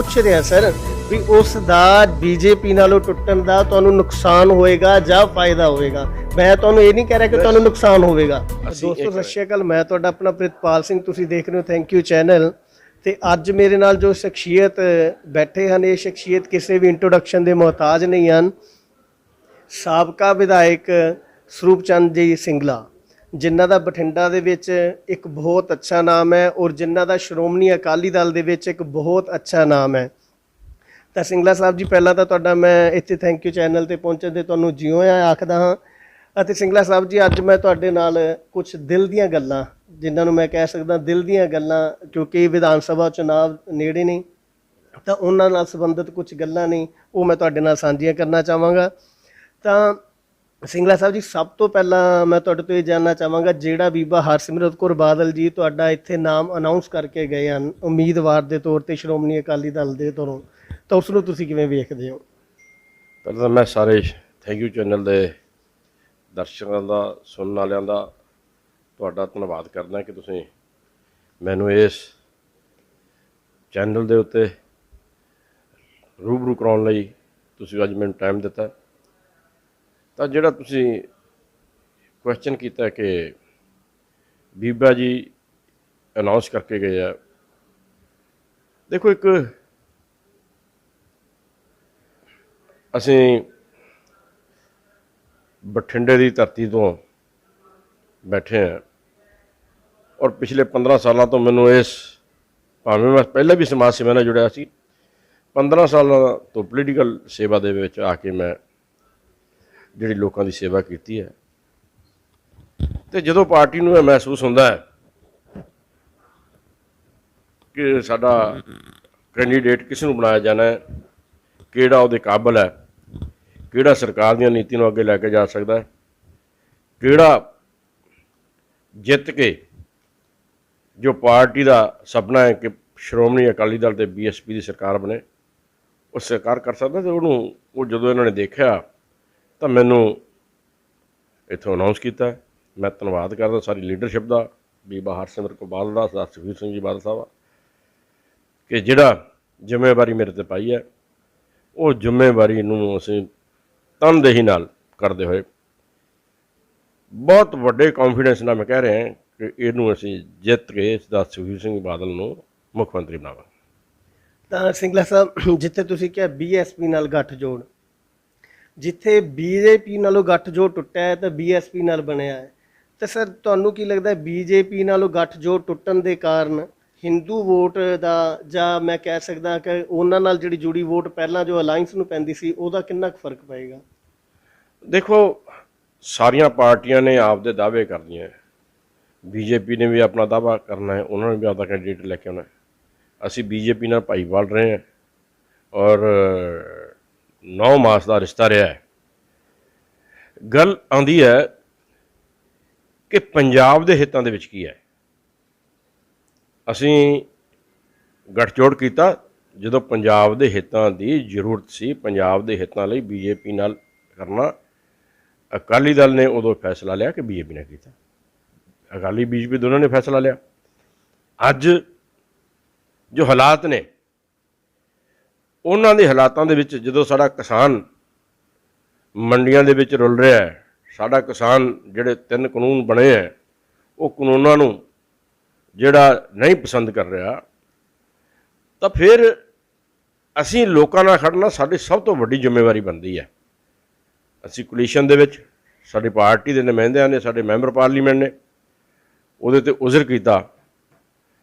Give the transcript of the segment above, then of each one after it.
ਪੁੱਛ ਰਿਹਾ ਸਰ ਵੀ ਉਸ ਦਾ ਬੀਜੇਪੀ ਨਾਲੋਂ ਟੁੱਟਣ ਦਾ ਤੁਹਾਨੂੰ ਨੁਕਸਾਨ ਹੋਏਗਾ ਜਾਂ ਫਾਇਦਾ ਹੋਏਗਾ? ਮੈਂ ਤੁਹਾਨੂੰ ਇਹ ਨਹੀਂ ਕਹਿ ਰਿਹਾ ਕਿ ਤੁਹਾਨੂੰ ਨੁਕਸਾਨ ਹੋਵੇਗਾ। ਦੋਸਤੋ ਸਤਿ ਸ਼੍ਰੀ ਅਕਾਲ ਮੈਂ ਤੁਹਾਡਾ ਆਪਣਾ ਪ੍ਰਿਤਪਾਲ ਸਿੰਘ ਤੁਸੀਂ ਦੇਖ ਰਹੇ ਹੋ ਥੈਂਕ ਯੂ ਚੈਨਲ ਤੇ ਅੱਜ ਮੇਰੇ ਨਾਲ ਜੋ ਸ਼ਖਸੀਅਤ ਬੈਠੇ ਹਨ ਇਹ ਸ਼ਖਸੀਅਤ ਕਿਸੇ ਵੀ ਇੰਟਰੋਡਕਸ਼ਨ ਦੇ ਮੁਹਤਾਜ ਨਹੀਂ ਹਨ। ਸਾਬਕਾ ਵਿਧਾਇਕ ਸਰੂਪ ਚੰਦ ਜੀ ਸਿੰਗਲਾ। ਜਿਨ੍ਹਾਂ ਦਾ ਬਠਿੰਡਾ ਦੇ ਵਿੱਚ ਇੱਕ ਬਹੁਤ ਅੱਛਾ ਨਾਮ ਹੈ ਔਰ ਜਿਨ੍ਹਾਂ ਦਾ ਸ਼੍ਰੋਮਣੀ ਅਕਾਲੀ ਦਲ ਦੇ ਵਿੱਚ ਇੱਕ ਬਹੁਤ ਅੱਛਾ ਨਾਮ ਹੈ। ਤਾਂ ਸਿੰਗਲਾ ਸਾਹਿਬ ਜੀ, ਪਹਿਲਾਂ ਤਾਂ ਤੁਹਾਡਾ ਮੈਂ ਇੱਥੇ ਥੈਂਕ ਯੂ ਚੈਨਲ ਤੇ ਪਹੁੰਚਣ ਦੇ ਤੁਹਾਨੂੰ ਜਿਉਂ ਆ ਆਖਦਾ ਹਾਂ ਅਤੇ ਸਿੰਗਲਾ ਸਾਹਿਬ ਜੀ, ਅੱਜ ਮੈਂ ਤੁਹਾਡੇ ਨਾਲ ਕੁਝ ਦਿਲ ਦੀਆਂ ਗੱਲਾਂ, ਜਿਨ੍ਹਾਂ ਨੂੰ ਮੈਂ ਕਹਿ ਸਕਦਾ ਦਿਲ ਦੀਆਂ ਗੱਲਾਂ, ਕਿਉਂਕਿ ਵਿਧਾਨ ਸਭਾ ਚੁਣਾਵ ਨੇੜੇ ਨੇ, ਤਾਂ ਉਹਨਾਂ ਨਾਲ ਸੰਬੰਧਿਤ ਕੁਝ ਗੱਲਾਂ ਨੇ, ਉਹ ਮੈਂ ਤੁਹਾਡੇ ਨਾਲ ਸਾਂਝੀਆਂ ਕਰਨਾ ਚਾਹਾਂਗਾ। ਤਾਂ ਸਿੰਗਲਾ ਸਾਹਿਬ ਜੀ, ਸਭ ਤੋਂ ਪਹਿਲਾਂ ਮੈਂ ਤੁਹਾਡੇ ਤੋਂ ਇਹ ਜਾਨਣਾ ਚਾਹਾਂਗਾ, ਜਿਹੜਾ ਬੀਬਾ ਹਰਸਿਮਰਤ ਕੌਰ ਬਾਦਲ ਜੀ ਤੁਹਾਡਾ ਇੱਥੇ ਨਾਮ ਅਨਾਉਂਸ ਕਰਕੇ ਗਏ ਹਨ, ਉਮੀਦਵਾਰ ਦੇ ਤੌਰ ਤੇ ਸ਼੍ਰੋਮਣੀ ਅਕਾਲੀ ਦਲ ਦੇ ਤਰੋਂ, ਤਾਂ ਉਸ ਨੂੰ ਤੁਸੀਂ ਕਿਵੇਂ ਵੇਖਦੇ ਹੋ? ਪਹਿਲਾਂ ਤਾਂ ਮੈਂ ਸਾਰੇ ਥੈਂਕ ਯੂ ਚੈਨਲ ਦੇ ਦਰਸ਼ਕਾਂ ਦਾ, ਸੁਣਨ ਵਾਲਿਆਂ ਦਾ ਤੁਹਾਡਾ ਧੰਨਵਾਦ ਕਰਦਾ ਕਿ ਤੁਸੀਂ ਮੈਨੂੰ ਇਸ ਚੈਨਲ ਦੇ ਉੱਤੇ ਰੂਬਰੂ ਕਰਾਉਣ ਲਈ ਤੁਸੀਂ ਅੱਜ ਮੈਨੂੰ ਟਾਈਮ ਦਿੱਤਾ। ਤਾਂ ਜਿਹੜਾ ਤੁਸੀਂ ਕੁਐਸਚਨ ਕੀਤਾ ਕਿ ਬੀਬਾ ਜੀ ਅਨਾਉਂਸ ਕਰਕੇ ਗਏ ਆ। ਦੇਖੋ ਇੱਕ ਅਸੀਂ ਬਠਿੰਡੇ ਦੀ ਧਰਤੀ ਤੋਂ ਬੈਠੇ ਹਾਂ ਔਰ ਪਿਛਲੇ 15 ਸਾਲਾਂ ਤੋਂ ਮੈਨੂੰ ਇਸ ਭਾਵੇਂ ਮੈਂ ਪਹਿਲਾਂ ਵੀ ਸਮਾਜ ਸੇਵਾ ਨਾਲ ਜੁੜਿਆ ਸੀ 15 ਸਾਲਾਂ ਤੋਂ ਪੋਲੀਟੀਕਲ ਸੇਵਾ ਦੇ ਵਿੱਚ ਆ ਕੇ ਮੈਂ ਜਿਹੜੀ ਲੋਕਾਂ ਦੀ ਸੇਵਾ ਕੀਤੀ ਹੈ। ਤੇ ਜਦੋਂ ਪਾਰਟੀ ਨੂੰ ਇਹ ਮਹਿਸੂਸ ਹੁੰਦਾ ਹੈ ਕਿ ਸਾਡਾ ਕੈਂਡੀਡੇਟ ਕਿਸ ਨੂੰ ਬਣਾਇਆ ਜਾਣਾ ਹੈ, ਕਿਹੜਾ ਉਹਦੇ ਕਾਬਲ ਹੈ, ਕਿਹੜਾ ਸਰਕਾਰ ਦੀਆਂ ਨੀਤੀਆਂ ਨੂੰ ਅੱਗੇ ਲੈ ਕੇ ਜਾ ਸਕਦਾ ਹੈ, ਕਿਹੜਾ ਜਿੱਤ ਕੇ ਜੋ ਪਾਰਟੀ ਦਾ ਸੁਪਨਾ ਹੈ ਕਿ ਸ਼੍ਰੋਮਣੀ ਅਕਾਲੀ ਦਲ ਤੇ ਬੀਐਸਪੀ ਦੀ ਸਰਕਾਰ ਬਣੇ, ਉਹ ਸਰਕਾਰ ਕਰ ਸਕਦਾ ਤੇ ਉਹਨੂੰ, ਉਹ ਜਦੋਂ ਇਹਨਾਂ ਨੇ ਦੇਖਿਆ ਤਾਂ ਮੈਨੂੰ ਇੱਥੋਂ ਅਨਾਉਂਸ ਕੀਤਾ ਮੈਂ ਧੰਨਵਾਦ ਕਰਦਾ ਸਾਰੀ ਲੀਡਰਸ਼ਿਪ ਦਾ, ਬੀਬਾ ਹਰਸਿਮਰਤ ਕੌਰ ਬਾਦਲ ਦਾ, ਸਰਦਾਰ ਸੁਖਬੀਰ ਸਿੰਘ ਜੀ ਬਾਦਲ ਸਾਹਿਬ ਦਾ, ਕਿ ਜਿਹੜਾ ਜ਼ਿੰਮੇਵਾਰੀ ਮੇਰੇ ਤੇ ਪਾਈ ਹੈ, ਉਹ ਜ਼ਿੰਮੇਵਾਰੀ ਨੂੰ ਅਸੀਂ ਤਨਦੇਹੀ ਨਾਲ ਕਰਦੇ ਹੋਏ, ਬਹੁਤ ਵੱਡੇ ਕੌਨਫੀਡੈਂਸ ਨਾਲ ਮੈਂ ਕਹਿ ਰਿਹਾ ਕਿ ਇਹਨੂੰ ਅਸੀਂ ਜਿੱਤ ਕੇ ਸਰਦਾਰ ਸੁਖਬੀਰ ਸਿੰਘ ਬਾਦਲ ਨੂੰ ਮੁੱਖ ਮੰਤਰੀ ਬਣਾਵਾਂਗੇ। ਤਾਂ ਸਿੰਗਲਾ ਸਾਹਿਬ, ਜਿੱਥੇ ਤੁਸੀਂ ਕਿਹਾ ਬੀਐਸਪੀ ਨਾਲ ਗੱਠਜੋੜ ਜਿੱਥੇ ਬੀਜੇਪੀ ਨਾਲੋਂ ਗੱਠਜੋੜ ਟੁੱਟਿਆ ਹੈ ਤਾਂ ਬੀਐਸਪੀ ਨਾਲ ਬਣਿਆ ਹੈ। ਤਾਂ ਸਰ, ਤੁਹਾਨੂੰ ਕੀ ਲੱਗਦਾ ਹੈ ਬੀਜੇਪੀ ਨਾਲੋਂ ਗੱਠਜੋੜ ਟੁੱਟਣ ਦੇ ਕਾਰਨ ਹਿੰਦੂ ਵੋਟ ਦਾ ਜਾਂ ਮੈਂ ਕਹਿ ਸਕਦਾ ਕਿ ਉਹਨਾਂ ਨਾਲ ਜਿਹੜੀ ਜੁੜੀ ਵੋਟ ਪਹਿਲਾਂ ਜੋ ਅਲਾਈਅੰਸ ਨੂੰ ਪੈਂਦੀ ਸੀ, ਉਹਦਾ ਕਿੰਨਾ ਕੁ ਫ਼ਰਕ ਪਏਗਾ? ਦੇਖੋ, ਸਾਰੀਆਂ ਪਾਰਟੀਆਂ ਨੇ ਆਪਦੇ ਦਾਅਵੇ ਕਰਦੀਆਂ ਬੀਜੇਪੀ ਨੇ ਵੀ ਆਪਣਾ ਦਾਅਵਾ ਕਰਨਾ ਹੈ, ਉਹਨਾਂ ਨੇ ਵੀ ਆਪਦਾ ਕੈਂਡੀਡੇਟ ਲੈ ਕੇ ਆਉਣਾ ਹੈ। ਅਸੀਂ ਬੀਜੇਪੀ ਨਾਲ ਭਾਈਵਾਲ ਰਹੇ ਹਾਂ ਔਰ 9 ਮਾਸ ਦਾ ਰਿਸ਼ਤਾ ਰਿਹਾ ਹੈ। ਗੱਲ ਆਉਂਦੀ ਹੈ ਕਿ ਪੰਜਾਬ ਦੇ ਹਿੱਤਾਂ ਦੇ ਵਿੱਚ ਕੀ ਹੈ। ਅਸੀਂ ਗੱਠਜੋੜ ਕੀਤਾ, ਜਦੋਂ ਪੰਜਾਬ ਦੇ ਹਿੱਤਾਂ ਦੀ ਜ਼ਰੂਰਤ ਸੀ, ਪੰਜਾਬ ਦੇ ਹਿੱਤਾਂ ਲਈ ਬੀਜੇਪੀ ਨਾਲ ਕਰਨਾ, ਅਕਾਲੀ ਦਲ ਨੇ ਉਦੋਂ ਫੈਸਲਾ ਲਿਆ ਕਿ ਬੀਜੇਪੀ ਨੇ ਕੀਤਾ। ਅਕਾਲੀ ਬੀਜੇਪੀ ਦੋਨਾਂ ਨੇ ਫੈਸਲਾ ਲਿਆ। ਅੱਜ ਜੋ ਹਾਲਾਤ ਨੇ ਉਹਨਾਂ ਦੇ ਹਾਲਾਤਾਂ ਦੇ ਵਿੱਚ ਜਦੋਂ ਸਾਡਾ ਕਿਸਾਨ ਮੰਡੀਆਂ ਦੇ ਵਿੱਚ ਰੁਲ ਰਿਹਾ ਹੈ, ਸਾਡਾ ਕਿਸਾਨ ਜਿਹੜੇ ਤਿੰਨ ਕਾਨੂੰਨ ਬਣੇ ਹੈ, ਉਹ ਕਾਨੂੰਨਾਂ ਨੂੰ ਜਿਹੜਾ ਨਹੀਂ ਪਸੰਦ ਕਰ ਰਿਹਾ, ਤਾਂ ਫਿਰ ਅਸੀਂ ਲੋਕਾਂ ਨਾਲ ਖੜਨਾ ਸਾਡੀ ਸਭ ਤੋਂ ਵੱਡੀ ਜ਼ਿੰਮੇਵਾਰੀ ਬਣਦੀ ਹੈ। ਅਸੀਂ ਕੋਲੀਸ਼ਨ ਦੇ ਵਿੱਚ, ਸਾਡੀ ਪਾਰਟੀ ਦੇ ਨੁਮਾਇੰਦਿਆਂ ਨੇ, ਸਾਡੇ ਮੈਂਬਰ ਪਾਰਲੀਮੈਂਟ ਨੇ ਉਹਦੇ ਤੇ ਉਜ਼ਰ ਕੀਤਾ।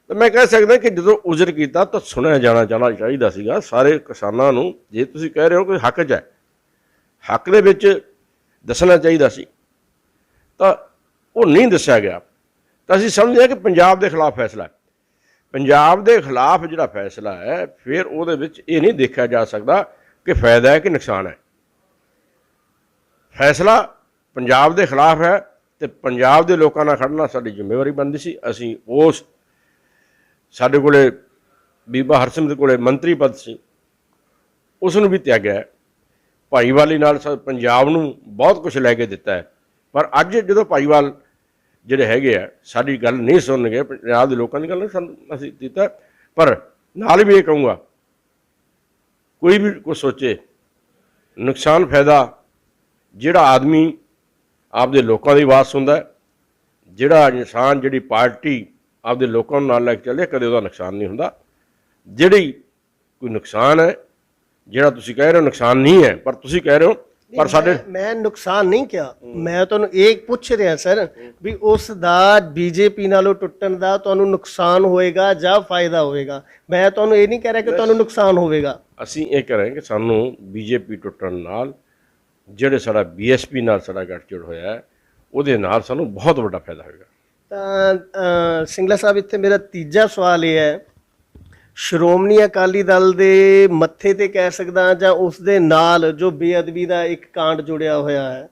ਤਾਂ ਮੈਂ ਕਹਿ ਸਕਦਾ ਕਿ ਜਦੋਂ ਉਜ਼ਰ ਕੀਤਾ ਤਾਂ ਸੁਣਿਆ ਜਾਣਾ ਚਾਹਣਾ ਚਾਹੀਦਾ ਸੀਗਾ। ਸਾਰੇ ਕਿਸਾਨਾਂ ਨੂੰ ਜੇ ਤੁਸੀਂ ਕਹਿ ਰਹੇ ਹੋ ਕਿ ਹੱਕ 'ਚ ਹੈ, ਹੱਕ ਦੇ ਵਿੱਚ ਦੱਸਣਾ ਚਾਹੀਦਾ ਸੀ। ਤਾਂ ਉਹ ਨਹੀਂ ਦੱਸਿਆ ਗਿਆ। ਤਾਂ ਅਸੀਂ ਸਮਝਦੇ ਹਾਂ ਕਿ ਪੰਜਾਬ ਦੇ ਖਿਲਾਫ ਫੈਸਲਾ ਹੈ। ਪੰਜਾਬ ਦੇ ਖਿਲਾਫ ਜਿਹੜਾ ਫੈਸਲਾ ਹੈ, ਫਿਰ ਉਹਦੇ ਵਿੱਚ ਇਹ ਨਹੀਂ ਦੇਖਿਆ ਜਾ ਸਕਦਾ ਕਿ ਫਾਇਦਾ ਹੈ ਕਿ ਨੁਕਸਾਨ ਹੈ। ਫੈਸਲਾ ਪੰਜਾਬ ਦੇ ਖਿਲਾਫ ਹੈ ਤੇ ਪੰਜਾਬ ਦੇ ਲੋਕਾਂ ਨਾਲ ਖੜਨਾ ਸਾਡੀ ਜ਼ਿੰਮੇਵਾਰੀ ਬਣਦੀ ਸੀ। ਅਸੀਂ ਉਸ ਸਾਡੇ ਕੋਲੇ ਬੀਬਾ ਹਰਸਿਮਰਤ ਕੋਲੇ ਮੰਤਰੀ ਪਦ ਸੀ। ਉਸ ਨੂੰ ਵੀ ਤਿਆਗਿਆ ਭਾਈਵਾਲੀ ਨਾਲ ਸਾ- ਪੰਜਾਬ ਨੂੰ ਬਹੁਤ ਕੁਝ ਲੈ ਕੇ ਦਿੱਤਾ ਹੈ। ਪਰ ਅੱਜ ਜਦੋਂ ਭਾਈਵਾਲ ਜਿਹੜੇ ਹੈਗੇ ਆ, ਸਾਡੀ ਗੱਲ ਨਹੀਂ ਸੁਣਨਗੇ, ਪੰਜਾਬ ਦੇ ਲੋਕਾਂ ਦੀ ਗੱਲ ਨਹੀਂ ਸਾਨੂੰ, ਅਸੀਂ ਦਿੱਤਾ ਪਰ ਨਾਲ ਵੀ ਇਹ ਕਹੂੰਗਾ, ਕੋਈ ਵੀ ਕੁਛ ਸੋਚੇ, ਨੁਕਸਾਨ ਫਾਇਦਾ ਜਿਹੜਾ ਆਦਮੀ ਆਪਦੇ ਲੋਕਾਂ ਦੀ ਆਵਾਜ਼ ਸੁਣਦਾ ਜਿਹੜਾ ਇਨਸਾਨ, ਜਿਹੜੀ ਪਾਰਟੀ ਆਪਦੇ ਲੋਕਾਂ ਨੂੰ ਨਾਲ ਲੈ ਕੇ ਚੱਲੇ ਕਦੇ ਉਹਦਾ ਨੁਕਸਾਨ ਨਹੀਂ ਹੁੰਦਾ। ਜਿਹੜੀ ਕੋਈ ਨੁਕਸਾਨ ਹੈ ਜਿਹੜਾ ਤੁਸੀਂ ਕਹਿ ਰਹੇ ਹੋ ਨੁਕਸਾਨ ਨਹੀਂ ਹੈ ਪਰ ਤੁਸੀਂ ਕਹਿ ਰਹੇ ਹੋ ਪਰ ਸਾਡੇ ਮੈਂ- ਨੁਕਸਾਨ ਨਹੀਂ ਕਿਹਾ। ਮੈਂ ਤੁਹਾਨੂੰ ਇਹ ਪੁੱਛ ਰਿਹਾ ਸਰ ਵੀ ਉਸ ਦਾ ਬੀਜੇਪੀ ਨਾਲੋਂ ਟੁੱਟਣ ਦਾ ਤੁਹਾਨੂੰ ਨੁਕਸਾਨ ਹੋਏਗਾ ਜਾਂ ਫਾਇਦਾ ਹੋਏਗਾ? ਮੈਂ ਤੁਹਾਨੂੰ ਇਹ ਨਹੀਂ ਕਹਿ ਰਿਹਾ ਕਿ ਤੁਹਾਨੂੰ ਨੁਕਸਾਨ ਹੋਵੇਗਾ। ਅਸੀਂ ਇਹ ਕਰਾਂਗੇ ਕਿ ਸਾਨੂੰ ਬੀਜੇਪੀ ਟੁੱਟਣ ਨਾਲ ਜਿਹੜੇ ਸਾਡਾ ਬੀਐਸਪੀ ਨਾਲ ਸਾਡਾ ਗੱਠਜੋੜ ਹੋਇਆ ਉਹਦੇ ਨਾਲ ਸਾਨੂੰ ਬਹੁਤ ਵੱਡਾ ਫਾਇਦਾ ਹੋਏਗਾ। ਤਾਂ ਸਿੰਗਲਾ ਸਾਹਿਬ, ਇੱਥੇ ਮੇਰਾ ਤੀਜਾ ਸਵਾਲ ਇਹ ਹੈ, ਸ਼੍ਰੋਮਣੀ ਅਕਾਲੀ ਦਲ ਦੇ ਮੱਥੇ ਤੇ ਕਹਿ ਸਕਦਾ ਜਾਂ ਉਸ ਦੇ ਨਾਲ ਜੋ ਬੇਅਦਬੀ ਦਾ ਇੱਕ ਕਾਂਡ ਜੁੜਿਆ ਹੋਇਆ ਹੈ,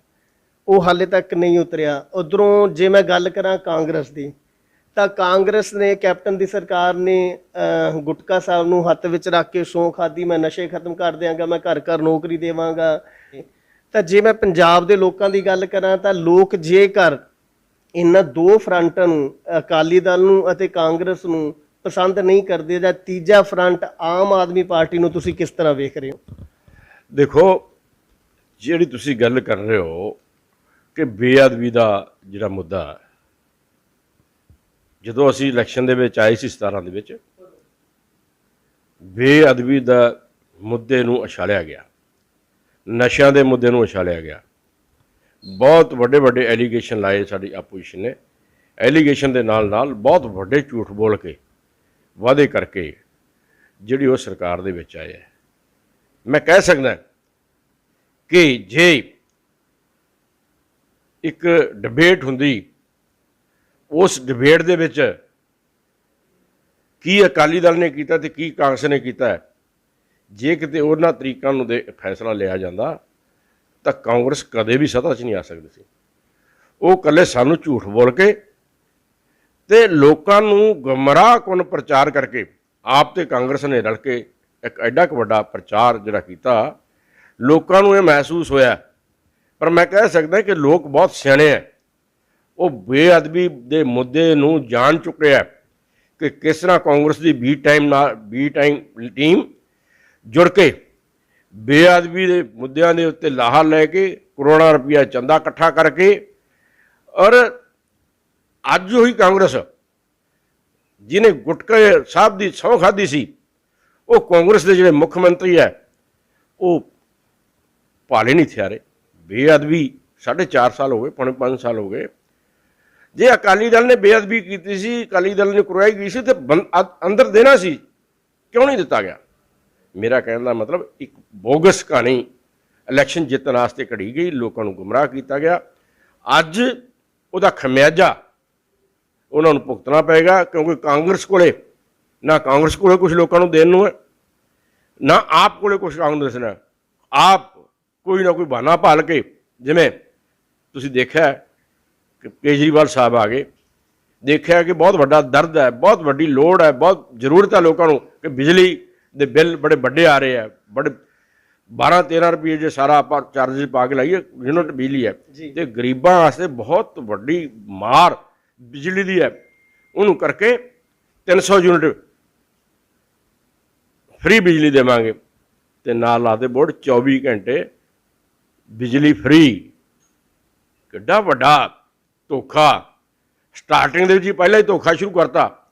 ਉਹ ਹਾਲੇ ਤੱਕ ਨਹੀਂ ਉਤਰਿਆ। ਉਧਰੋਂ ਜੇ ਮੈਂ ਗੱਲ ਕਰਾਂ ਕਾਂਗਰਸ ਦੀ, ਤਾਂ ਕਾਂਗਰਸ ਨੇ, ਕੈਪਟਨ ਦੀ ਸਰਕਾਰ ਨੇ ਗੁਟਕਾ ਸਾਹਿਬ ਨੂੰ ਹੱਥ ਵਿੱਚ ਰੱਖ ਕੇ ਸੌਂ ਖਾਦੀ ਮੈਂ ਨਸ਼ੇ ਖਤਮ ਕਰ ਦਿਆਂਗਾ, ਮੈਂ ਘਰ ਘਰ ਨੌਕਰੀ ਦੇਵਾਂਗਾ। ਤਾਂ ਜੇ ਮੈਂ ਪੰਜਾਬ ਦੇ ਲੋਕਾਂ ਦੀ ਗੱਲ ਕਰਾਂ, ਤਾਂ ਲੋਕ ਜੇਕਰ ਇਹਨਾਂ ਦੋ ਫਰੰਟਾਂ ਨੂੰ, ਅਕਾਲੀ ਦਲ ਨੂੰ ਅਤੇ ਕਾਂਗਰਸ ਨੂੰ ਪਸੰਦ ਨਹੀਂ ਕਰਦੇ ਜਾਂ ਤੀਜਾ ਫਰੰਟ ਆਮ ਆਦਮੀ ਪਾਰਟੀ ਨੂੰ ਤੁਸੀਂ ਕਿਸ ਤਰ੍ਹਾਂ ਵੇਖ ਰਹੇ ਹੋ? ਦੇਖੋ, ਜਿਹੜੀ ਤੁਸੀਂ ਗੱਲ ਕਰ ਰਹੇ ਹੋ ਕਿ ਬੇਅਦਬੀ ਦਾ ਜਿਹੜਾ ਮੁੱਦਾ ਜਦੋਂ ਅਸੀਂ ਇਲੈਕਸ਼ਨ ਦੇ ਵਿੱਚ ਆਏ ਸੀ 17 ਦੇ ਵਿੱਚ, ਬੇਅਦਬੀ ਦਾ ਮੁੱਦੇ ਨੂੰ ਉਛਾਲਿਆ ਗਿਆ। ਨਸ਼ਿਆਂ ਦੇ ਮੁੱਦੇ ਨੂੰ ਉਛਾਲਿਆ ਗਿਆ। ਬਹੁਤ ਵੱਡੇ ਵੱਡੇ ਐਲੀਗੇਸ਼ਨ ਲਾਏ ਸਾਡੀ ਆਪੋਜੀਸ਼ਨ ਨੇ। ਐਲੀਗੇਸ਼ਨ ਦੇ ਨਾਲ ਨਾਲ ਬਹੁਤ ਵੱਡੇ ਝੂਠ ਬੋਲ ਕੇ, ਵਾਅਦੇ ਕਰਕੇ ਜਿਹੜੀ ਉਹ ਸਰਕਾਰ ਦੇ ਵਿੱਚ ਆਏ ਹੈ ਮੈਂ ਕਹਿ ਸਕਦਾ ਕਿ ਜੇ ਇੱਕ ਡਿਬੇਟ ਹੁੰਦੀ, ਉਸ ਡਿਬੇਟ ਦੇ ਵਿੱਚ ਕੀ ਅਕਾਲੀ ਦਲ ਨੇ ਕੀਤਾ ਤੇ ਕੀ ਕਾਂਗਰਸ ਨੇ ਕੀਤਾ, ਜੇ ਕਿਤੇ ਉਹਨਾਂ ਤਰੀਕਾਂ ਨੂੰ ਦੇ ਫੈਸਲਾ ਲਿਆ ਜਾਂਦਾ ਤਾਂ ਕਾਂਗਰਸ ਕਦੇ ਵੀ ਸੱਤਾ 'ਚ ਨਹੀਂ ਆ ਸਕਦੀ ਸੀ। ਉਹ ਇਕੱਲੇ ਸਾਨੂੰ ਝੂਠ ਬੋਲ ਕੇ ਤੇ ਲੋਕਾਂ ਨੂੰ ਗੁੰਮਰਾਹ ਕੁਨ ਪ੍ਰਚਾਰ ਕਰਕੇ ਆਪ ਤੇ ਕਾਂਗਰਸ ਨੇ ਰਲ ਕੇ ਇੱਕ ਐਡਾ ਕੁ ਵੱਡਾ ਪ੍ਰਚਾਰ ਜਿਹੜਾ ਕੀਤਾ, ਲੋਕਾਂ ਨੂੰ ਇਹ ਮਹਿਸੂਸ ਹੋਇਆ। ਪਰ ਮੈਂ ਕਹਿ ਸਕਦਾ ਕਿ ਲੋਕ ਬਹੁਤ ਸਿਆਣੇ ਹੈ ਉਹ ਬੇਅਦਬੀ ਦੇ ਮੁੱਦੇ ਨੂੰ ਜਾਣ ਚੁੱਕੇ ਹੈ ਕਿ ਕਿਸ ਤਰ੍ਹਾਂ ਕਾਂਗਰਸ ਦੀ ਬੀ ਟਾਈਮ ਨਾਲ, ਬੀ ਟਾਈਮ ਟੀਮ ਜੁੜ ਕੇ ਬੇਅਦਬੀ ਦੇ ਮੁੱਦਿਆਂ ਦੇ ਉੱਤੇ ਲਾਹਾ ਲੈ ਕੇ ਕਰੋੜਾਂ ਰੁਪਇਆ ਚੰਦਾ ਇਕੱਠਾ ਕਰਕੇ ਔਰ ਅੱਜ ਹੋਈ ਕਾਂਗਰਸ, ਜਿਹਨੇ ਗੁਟਕੇ ਸਾਹਿਬ ਦੀ ਸਹੁੰ ਖਾਧੀ ਸੀ, ਉਹ ਕਾਂਗਰਸ ਦੇ ਜਿਹੜੇ ਮੁੱਖ ਮੰਤਰੀ ਹੈ, ਉਹ ਭਾਲੇ ਨਹੀਂ ਥਿਆਰੇ। ਬੇਅਦਬੀ 4.5 ਸਾਲ ਹੋ ਗਏ, ਪੌਣੇ 5 ਸਾਲ ਹੋ ਗਏ। ਜੇ ਅਕਾਲੀ ਦਲ ਨੇ ਬੇਅਦਬੀ ਕੀਤੀ ਸੀ, ਅਕਾਲੀ ਦਲ ਨੇ ਕਰਵਾਈ ਗਈ ਸੀ ਤੇ ਬੰ- ਅੰਦਰ ਦੇਣਾ ਸੀ, ਕਿਉਂ ਨਹੀਂ ਦਿੱਤਾ ਗਿਆ? ਮੇਰਾ ਕਹਿਣ ਦਾ ਮਤਲਬ ਇੱਕ ਬੋਗਸ ਕਹਾਣੀ ਇਲੈਕਸ਼ਨ ਜਿੱਤਣ ਵਾਸਤੇ ਘੜੀ ਗਈ, ਲੋਕਾਂ ਨੂੰ ਗੁੰਮਰਾਹ ਕੀਤਾ ਗਿਆ। ਅੱਜ ਉਹਦਾ ਖਮਿਆਜਾ ਉਹਨਾਂ ਨੂੰ ਭੁਗਤਣਾ ਪਏਗਾ ਕਿਉਂਕਿ ਕਾਂਗਰਸ ਕੋਲੇ ਨਾ ਕਾਂਗਰਸ ਕੋਲੇ ਕੁਝ ਲੋਕਾਂ ਨੂੰ ਦੇਣ ਨੂੰ ਹੈ, ਨਾ ਆਪ ਕੋਲੇ ਕੁਝ ਕਾਂਗਰਸ ਨੇ। ਆਪ ਕੋਈ ਨਾ ਕੋਈ ਬਹਾਨਾ ਭਾਲ ਕੇ, ਜਿਵੇਂ ਤੁਸੀਂ ਦੇਖਿਆ ਕਿ ਕੇਜਰੀਵਾਲ ਸਾਹਿਬ ਆ ਗਏ, ਦੇਖਿਆ ਕਿ ਬਹੁਤ ਵੱਡਾ ਦਰਦ ਹੈ, ਬਹੁਤ ਵੱਡੀ ਲੋੜ ਹੈ, ਬਹੁਤ ਜ਼ਰੂਰਤ ਹੈ ਲੋਕਾਂ ਨੂੰ ਕਿ ਬਿਜਲੀ ਦੇ ਬਿੱਲ ਬੜੇ ਵੱਡੇ ਆ ਰਹੇ ਆ ਬੜੇ 12 13 ਰੁਪਏ ਜੇ ਸਾਰਾ ਆਪਾਂ ਚਾਰजेस ਪਾ ਕੇ ਲਾਈਏ ਯੂਨਿਟ ਬਿਜਲੀ ਹੈ। ਤੇ ਗਰੀਬਾਂ ਵਾਸਤੇ ਬਹੁਤ ਵੱਡੀ ਮਾਰ ਬਿਜਲੀ ਦੀ ਹੈ। ਉਹਨੂੰ ਕਰਕੇ 300 ਯੂਨਿਟ ਫ੍ਰੀ ਬਿਜਲੀ ਦੇਵਾਂਗੇ ਤੇ ਨਾਲ ਲਾਦੇ ਬੋਰਡ 24 ਘੰਟੇ ਬਿਜਲੀ ਫ੍ਰੀ। ਕਿੱਡਾ ਵੱਡਾ ਧੋਖਾ। ਸਟਾਰਟਿੰਗ ਦੇ ਵਿੱਚ ਹੀ ਪਹਿਲਾਂ ਹੀ ਧੋਖਾ ਸ਼ੁਰੂ ਕਰਤਾ।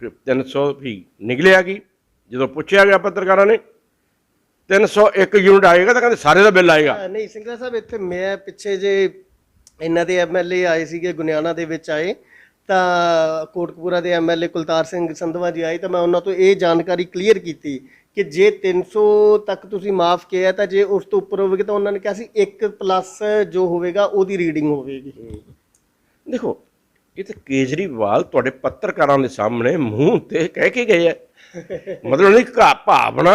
ਕਿ 300 ਵੀ ਨਿਕਲਿਆ ਕੀ? ਜਦੋਂ ਪੁੱਛਿਆ ਗਿਆ ਪੱਤਰਕਾਰਾਂ ਨੇ 301 ਯੂਨਿਟ ਆਏਗਾ ਤਾਂ ਕਹਿੰਦੇ ਸਾਰੇ ਦਾ ਬਿੱਲ ਆਏਗਾ। ਨਹੀਂ ਸਿੰਗਲਾ ਸਾਹਿਬ ਇੱਥੇ ਮੈਂ ਪਿੱਛੇ ਜੇ ਇਹਨਾਂ ਦੇ ਐਮਐਲਏ ਆਏ ਸੀਗੇ ਗੁਨਿਆਣਾ ਦੇ ਵਿੱਚ ਆਏ ਤਾਂ ਕੋਟਕਪੂਰਾ ਦੇ ਐਮਐਲਏ ਕੁਲਤਾਰ ਸਿੰਘ ਸੰਧਵਾ ਜੀ ਆਏ ਤਾਂ ਮੈਂ ਉਹਨਾਂ ਤੋਂ ਇਹ ਜਾਣਕਾਰੀ ਕਲੀਅਰ ਕੀਤੀ ਕਿ ਜੇ 300 ਤੱਕ ਤੁਸੀਂ ਮਾਫ ਕਿਹਾ ਤਾਂ ਜੇ ਉਸ ਤੋਂ ਉੱਪਰ ਹੋਵੇਗਾ ਤਾਂ ਉਹਨਾਂ ਨੇ ਕਿਹਾ ਸੀ 1 ਪਲੱਸ ਜੋ ਹੋਵੇਗਾ ਉਹਦੀ ਰੀਡਿੰਗ ਹੋਵੇਗੀ। ਦੇਖੋ ਇਹ ਤਾਂ ਕੇਜਰੀਵਾਲ ਤੁਹਾਡੇ ਪੱਤਰਕਾਰਾਂ ਦੇ ਸਾਹਮਣੇ ਮੂੰਹ ਤੇ ਕਹਿ ਕੇ ਗਏ ਆ। ਮਤਲਬ ਉਹਦੀ ਘਾ- ਭਾਵਨਾ।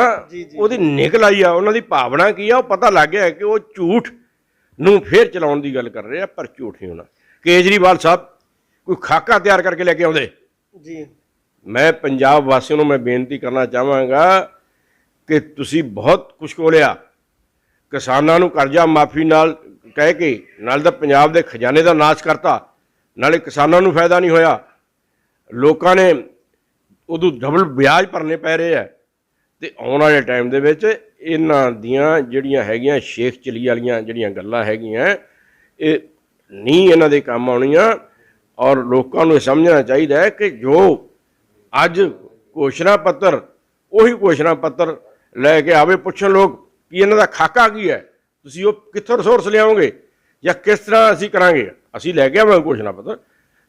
ਉਹਦੀ ਨਿਕਲ ਆਈ ਆ ਉਹਨਾਂ ਦੀ ਭਾਵਨਾ ਕੀ ਆ ਉਹ ਪਤਾ ਲੱਗ ਗਿਆ ਕਿ ਉਹ ਝੂਠ ਨੂੰ ਫੇਰ ਚਲਾਉਣ ਦੀ ਗੱਲ ਕਰ ਰਹੇ ਆ ਪਰ ਝੂਠ ਨਹੀਂ ਹੋਣਾ। ਕੇਜਰੀਵਾਲ ਸਾਹਿਬ ਕੋਈ ਖਾਕਾ ਤਿਆਰ ਕਰਕੇ ਲੈ ਕੇ ਆਉਂਦੇ? ਜੀ। ਮੈਂ ਪੰਜਾਬ ਵਾਸੀਆਂ ਨੂੰ ਮੈਂ ਬੇਨਤੀ ਕਰਨਾ ਚਾਹਾਂਗਾ ਕਿ ਤੁਸੀਂ ਬਹੁਤ ਕੁਛ ਕੋਲਿਆ ਕਿਸਾਨਾਂ ਨੂੰ ਕਰਜ਼ਾ ਮਾਫੀ ਨਾਲ ਕਹਿ ਕੇ ਨਾਲ ਤਾਂ ਪੰਜਾਬ ਦੇ ਖਜ਼ਾਨੇ ਦਾ ਨਾਸ਼ ਕਰਤਾ ਨਾਲੇ ਕਿਸਾਨਾਂ ਨੂੰ ਫਾਇਦਾ ਨਹੀਂ ਹੋਇਆ। ਲੋਕਾਂ ਨੇ ਉਦੋਂ ਡਬਲ ਵਿਆਜ ਭਰਨੇ ਪੈ ਰਹੇ ਆ। ਤੇ ਆਉਣ ਵਾਲੇ ਟਾਈਮ ਦੇ ਵਿੱਚ ਇਹਨਾਂ ਦੀਆਂ ਜਿਹੜੀਆਂ ਹੈਗੀਆਂ ਸ਼ੇਖ ਚਲੀ ਵਾਲੀਆਂ ਜਿਹੜੀਆਂ ਗੱਲਾਂ ਹੈਗੀਆਂ, ਇਹ ਨਹੀਂ ਇਹਨਾਂ ਦੇ ਕੰਮ ਆਉਣੀਆਂ। ਔਰ ਲੋਕਾਂ ਨੂੰ ਇਹ ਸਮਝਣਾ ਚਾਹੀਦਾ ਹੈ ਕਿ ਜੋ ਅੱਜ ਘੋਸ਼ਣਾ ਪੱਤਰ, ਉਹੀ ਘੋਸ਼ਣਾ ਪੱਤਰ ਲੈ ਕੇ ਆਵੇ, ਪੁੱਛਣ ਲੋਕ ਕਿ ਇਹਨਾਂ ਦਾ ਖਾਕਾ ਕੀ ਹੈ? ਤੁਸੀਂ ਉਹ ਕਿੱਥੋਂ ਰਿਸੋਰਸ ਲਿਆਓਗੇ? ਜਾਂ ਕਿਸ ਤਰ੍ਹਾਂ ਅਸੀਂ ਕਰਾਂਗੇ? ਅਸੀਂ ਲੈ ਕੇ ਆਵਾਂਗੇ ਘੋਸ਼ਣਾ ਪੱਤਰ।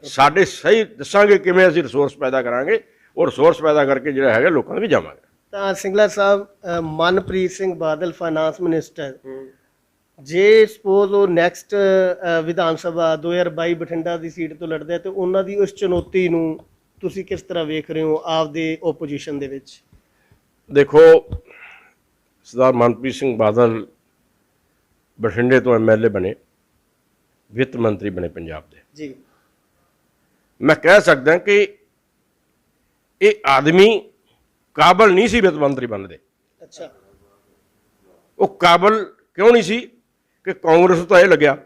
ਸਾਡੇ ਸਹੀ ਦੱਸਾਂਗੇ ਕਿਵੇਂ ਅਸੀਂ ਰਿਸੋਰਸ ਪੈਦਾ ਕਰਾਂਗੇ। ਉਹ ਰਿਸੋਰਸ ਪੈਦਾ ਕਰਕੇ ਜਿਹੜਾ ਹੈਗਾ ਲੋਕਾਂ ਦੇ ਵਿੱਚ ਜਾਵਾਂਗੇ। ਤਾਂ ਸਿੰਗਲਾ ਸਾਹਿਬ ਅ, ਮਨਪ੍ਰੀਤ ਸਿੰਘ ਬਾਦਲ ਫਾਈਨਾਂਸ ਮਿਨਿਸਟਰ ਜੇ ਸਪੋਜ਼ ਉਹ ਨੈਕਸਟ ਵਿਧਾਨ ਸਭਾ 2022 ਬਠਿੰਡਾ ਦੀ ਸੀਟ ਤੋਂ ਲੜਦੇ ਆ ਤੇ ਉਹਨਾਂ ਦੀ ਉਸ ਚੁਣੌਤੀ ਨੂੰ ਤੁਸੀਂ ਕਿਸ ਤਰ੍ਹਾਂ ਵੇਖ ਰਹੇ ਹੋ ਆਪਦੇ ਆਪੋਜੀਸ਼ਨ ਦੇ ਵਿੱਚ? ਦੇਖੋ ਸਰਦਾਰ ਮਨਪ੍ਰੀਤ ਸਿੰਘ ਬਾਦਲ ਬਠਿੰਡੇ ਤੋਂ ਐਮਐਲਏ ਬਣੇ ਵਿੱਤ ਮੰਤਰੀ ਬਣੇ ਪੰਜਾਬ ਦੇ। ਜੀ। ਮੈਂ ਕਹਿ ਸਕਦਾ ਕਿ ਇਹ ਆਦਮੀ ਕਾਬਲ ਨਹੀਂ ਸੀ ਵਿੱਤ ਮੰਤਰੀ ਬਣਨ ਦੇ ਅੱਛਾ। ਉਹ ਕਾਬਲ ਕਿਉਂ ਨਹੀਂ ਸੀ ਕਿ ਕਾਂਗਰਸ ਤੋਂ ਇਹ ਲੱਗਿਆ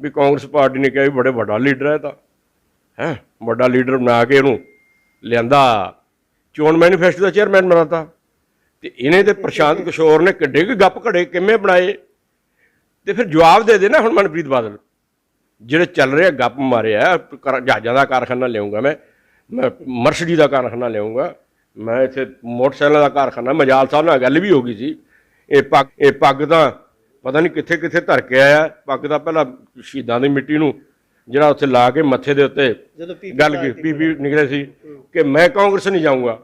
ਵੀ ਕਾਂਗਰਸ ਪਾਰਟੀ ਨੇ ਕਿਹਾ ਵੀ ਬੜੇ ਵੱਡਾ ਲੀਡਰ ਹੈ ਤਾਂ। ਹੈ ਵੱਡਾ ਲੀਡਰ ਬਣਾ ਕੇ ਇਹਨੂੰ ਲਿਆਂਦਾ। ਚੋਣ ਮੈਨੀਫੈਸਟੋ ਦਾ ਚੇਅਰਮੈਨ ਬਣਾਤਾ। ਤੇ ਇਹਨੇ ਤੇ ਪ੍ਰਸ਼ਾਂਤ ਕਿਸ਼ੋਰ ਨੇ ਕਿੱਡੇ ਕੁ ਗੱਪ ਘੜੇ ਕਿਵੇਂ ਬਣਾਏ? ਤੇ ਫਿਰ ਜਵਾਬ ਦੇ ਦੇ ਨਾ ਹੁਣ ਮਨਪ੍ਰੀਤ ਬਾਦਲ। ਜਿਹੜੇ ਚੱਲ ਰਹੇ ਗੱਪ ਮਾਰਿਆ ਜਹਾਜ਼ਾਂ ਦਾ ਕਾਰਖਾਨਾ ਲਿਆਉਂਗਾ ਮੈਂ। ਮੈਂ ਮਰਸਡੀ ਦਾ ਕਾਰਖਾਨਾ ਲਿਆਉਂਗਾ। ਮੈਂ ਇੱਥੇ ਮੋਟਰਸਾਈਕਲਾਂ ਦਾ ਕਾਰਖਾਨਾ ਮਜਾਲ ਸਾਹਿਬ ਨਾਲ ਗੱਲ ਵੀ ਹੋ ਗਈ ਸੀ। ਇਹ ਪੱਗ ਇਹ ਪੱਗ ਤਾਂ ਪਤਾ ਨਹੀਂ ਕਿੱਥੇ ਕਿੱਥੇ ਧਰ ਕੇ ਆਇਆ। ਪੱਗ ਦਾ ਪਹਿਲਾਂ ਸ਼ਹੀਦਾਂ ਦੀ ਮਿੱਟੀ ਨੂੰ ਜਿਹੜਾ ਉੱਥੇ ਲਾ ਕੇ ਮੱਥੇ ਦੇ ਉੱਤੇ ਗੱਲ ਕੀ ਪੀਪੀ ਨਿਕਲੇ ਸੀ ਕਿ ਮੈਂ ਕਾਂਗਰਸ ਨਹੀਂ ਜਾਊਂਗਾ।